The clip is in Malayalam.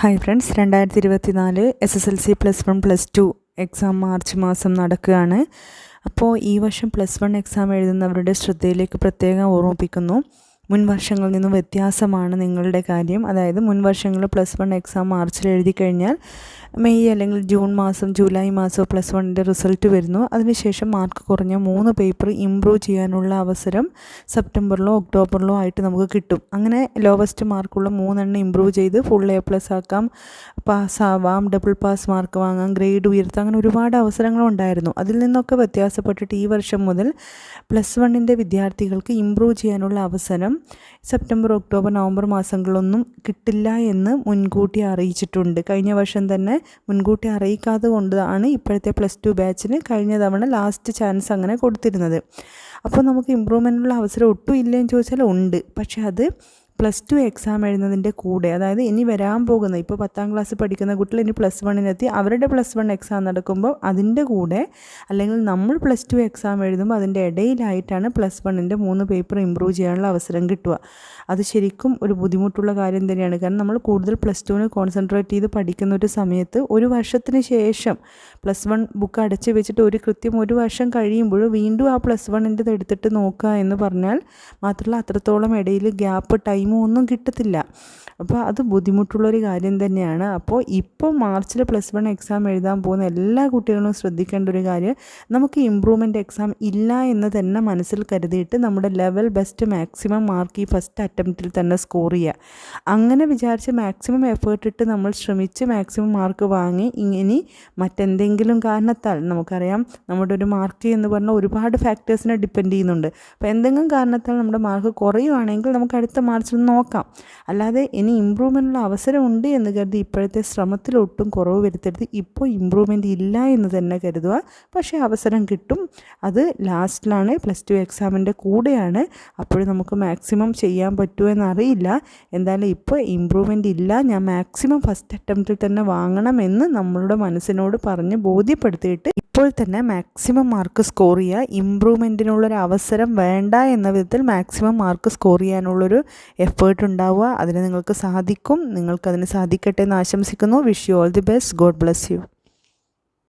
ഹായ് ഫ്രണ്ട്സ് രണ്ടായിരത്തി ഇരുപത്തി നാല് S S L C plus one plus two exam March മാസം നടക്കുകയാണ്. അപ്പോൾ ഈ വർഷം പ്ലസ് വൺ എക്സാം എഴുതുന്നവരുടെ ശ്രദ്ധയിലേക്ക് പ്രത്യേകം ഓർമ്മിപ്പിക്കുന്നു. മുൻ വർഷങ്ങളിൽ നിന്നും വ്യത്യാസമാണ് നിങ്ങളുടെ കാര്യം. അതായത് മുൻ വർഷങ്ങൾ പ്ലസ് വൺ എക്സാം മാർച്ചിൽ എഴുതി കഴിഞ്ഞാൽ മെയ് അല്ലെങ്കിൽ ജൂൺ മാസം ജൂലൈ മാസം പ്ലസ് വണ്ണിന്റെ റിസൾട്ട് വരുന്നു. അതിനുശേഷം മാർക്ക് കുറഞ്ഞ മൂന്ന് പേപ്പർ ഇമ്പ്രൂവ് ചെയ്യാനുള്ള അവസരം സെപ്റ്റംബറിലോ ഒക്ടോബറിലോ ആയിട്ട് നമുക്ക് കിട്ടും. അങ്ങനെ ലോവസ്റ്റ് മാർക്കുള്ള മൂന്നെണ്ണം ഇമ്പ്രൂവ് ചെയ്ത് ഫുൾ എ പ്ലസ് ആക്കാം. പാസ്സാവാം ഡബിൾ പാസ് മാർക്ക് വാങ്ങാം ഗ്രേഡ് ഉയർത്താം അങ്ങനെ ഒരുപാട് അവസരങ്ങളുണ്ടായിരുന്നു അതിൽ നിന്നൊക്കെ വ്യത്യാസപ്പെട്ടിട്ട് ഈ വർഷം മുതൽ പ്ലസ് വണ്ണിന്റെ വിദ്യാർത്ഥികൾക്ക് ഇമ്പ്രൂവ് ചെയ്യാനുള്ള അവസരം സെപ്റ്റംബർ ഒക്ടോബർ നവംബർ മാസങ്ങളൊന്നും കിട്ടില്ല എന്ന് മുൻകൂട്ടി അറിയിച്ചിട്ടുണ്ട്. കഴിഞ്ഞ വർഷം തന്നെ മുൻകൂട്ടി അറിയിക്കാതെ കൊണ്ടാണ് ഇപ്പോഴത്തെ പ്ലസ് ടു ബാച്ചിന് കഴിഞ്ഞ തവണ ലാസ്റ്റ് ചാൻസ് അങ്ങനെ കൊടുത്തിരുന്നത്. അപ്പോൾ നമുക്ക് ഇമ്പ്രൂവ്മെന്റിനുള്ള അവസരം ഒട്ടും ഇല്ലയെന്ന് ചോദിച്ചാൽ ഉണ്ട്. പക്ഷേ അത് പ്ലസ് ടു എക്സാം എഴുതുന്നതിന്റെ കൂടെ അതായത് ഇനി വരാൻ പോകുന്ന ഇപ്പോൾ പത്താം ക്ലാസ് പഠിക്കുന്ന കുട്ടികൾ ഇനി പ്ലസ് വണ്ണിനെത്തി അവരുടെ പ്ലസ് വൺ എക്സാം നടക്കുമ്പോൾ അതിന്റെ കൂടെ അല്ലെങ്കിൽ നമ്മൾ പ്ലസ് ടു എക്സാം എഴുതുമ്പോൾ അതിന്റെ ഇടയിലായിട്ടാണ് പ്ലസ് വണ്ണിന്റെ മൂന്ന് പേപ്പർ ഇമ്പ്രൂവ് ചെയ്യാനുള്ള അവസരം കിട്ടുക. അത് ശരിക്കും ഒരു ബുദ്ധിമുട്ടുള്ള കാര്യം തന്നെയാണ്. കാരണം നമ്മൾ കൂടുതൽ പ്ലസ് ടുവിന് കോൺസെൻട്രേറ്റ് ചെയ്ത് പഠിക്കുന്ന ഒരു സമയത്ത് ഒരു വർഷത്തിന് ശേഷം പ്ലസ് വൺ ബുക്ക് അടച്ചു വെച്ചിട്ട് ഒരു കൃത്യം ഒരു വർഷം കഴിയുമ്പോൾ വീണ്ടും ആ പ്ലസ് വണ്ണിന്റെ എടുത്തിട്ട് നോക്കുക എന്ന് പറഞ്ഞാൽ മാത്രമല്ല അത്രത്തോളം ഇടയിൽ ഗ്യാപ്പ് ടൈം ഒന്നും കിട്ടത്തില്ല. അപ്പോൾ അത് ബുദ്ധിമുട്ടുള്ളൊരു കാര്യം തന്നെയാണ്. അപ്പോൾ ഇപ്പോൾ മാർച്ചിൽ പ്ലസ് വൺ എക്സാം എഴുതാൻ പോകുന്ന എല്ലാ കുട്ടികളും ശ്രദ്ധിക്കേണ്ട ഒരു കാര്യം നമുക്ക് ഇമ്പ്രൂവ്മെന്റ് എക്സാം ഇല്ല എന്ന് തന്നെ മനസ്സിൽ കരുതിയിട്ട് നമ്മുടെ ലെവൽ ബെസ്റ്റ് മാക്സിമം മാർക്ക് ഈ ഫസ്റ്റ് അറ്റംപ്റ്റിൽ തന്നെ സ്കോർ ചെയ്യുക അങ്ങനെ വിചാരിച്ച് മാക്സിമം എഫേർട്ട് ഇട്ട് നമ്മൾ ശ്രമിച്ച് മാക്സിമം മാർക്ക് വാങ്ങി ഇനി മറ്റെന്തെങ്കിലും കാരണത്താൽ നമുക്കറിയാം നമ്മുടെ ഒരു മാർക്ക് എന്ന് പറഞ്ഞാൽ ഒരുപാട് ഫാക്ടേഴ്സിനെ ഡിപ്പെൻഡ് ചെയ്യുന്നുണ്ട്. അപ്പോൾ എന്തെങ്കിലും കാരണത്താൽ നമ്മുടെ മാർക്ക് കുറയുവാണെങ്കിൽ നമുക്ക് അടുത്ത മാർച്ചിൽ നോക്കാം. അല്ലാതെ ഇനി ഇമ്പ്രൂവ്മെന്റിനുള്ള അവസരമുണ്ട് എന്ന് കരുതി ഇപ്പോഴത്തെ ശ്രമത്തിൽ ശ്രമത്തിലൊട്ടും കുറവ് വരുത്തരുത്. ഇപ്പോൾ ഇമ്പ്രൂവ്മെന്റ് ഇല്ല എന്ന് തന്നെ കരുതുക. പക്ഷേ അവസരം കിട്ടും. അത് ലാസ്റ്റിലാണ്. പ്ലസ് ടു എക്സാമിന്റെ കൂടെയാണ്. അപ്പോഴും നമുക്ക് മാക്സിമം ചെയ്യാൻ പറ്റുമോ എന്നറിയില്ല. എന്തായാലും ഇപ്പോൾ ഇമ്പ്രൂവ്മെന്റ് ഇല്ല. ഞാൻ മാക്സിമം ഫസ്റ്റ് അറ്റംപ്റ്റിൽ തന്നെ വാങ്ങണമെന്ന് നമ്മളുടെ മനസ്സിനോട് പറഞ്ഞ് ബോധ്യപ്പെടുത്തിയിട്ട് ഇപ്പോൾ തന്നെ മാക്സിമം മാർക്ക് സ്കോർ ചെയ്യുക. ഇമ്പ്രൂവ്മെന്റിനുള്ളൊരു അവസരം വേണ്ട എന്ന വിധത്തിൽ മാക്സിമം മാർക്ക് സ്കോർ ചെയ്യാനുള്ളൊരു എഫേർട്ട് ഉണ്ടാവുക. അതിന് നിങ്ങൾക്ക് സാധിക്കും. നിങ്ങൾക്കതിന് സാധിക്കട്ടെ എന്ന് ആശംസിക്കുന്നു. Wish you all the best God bless you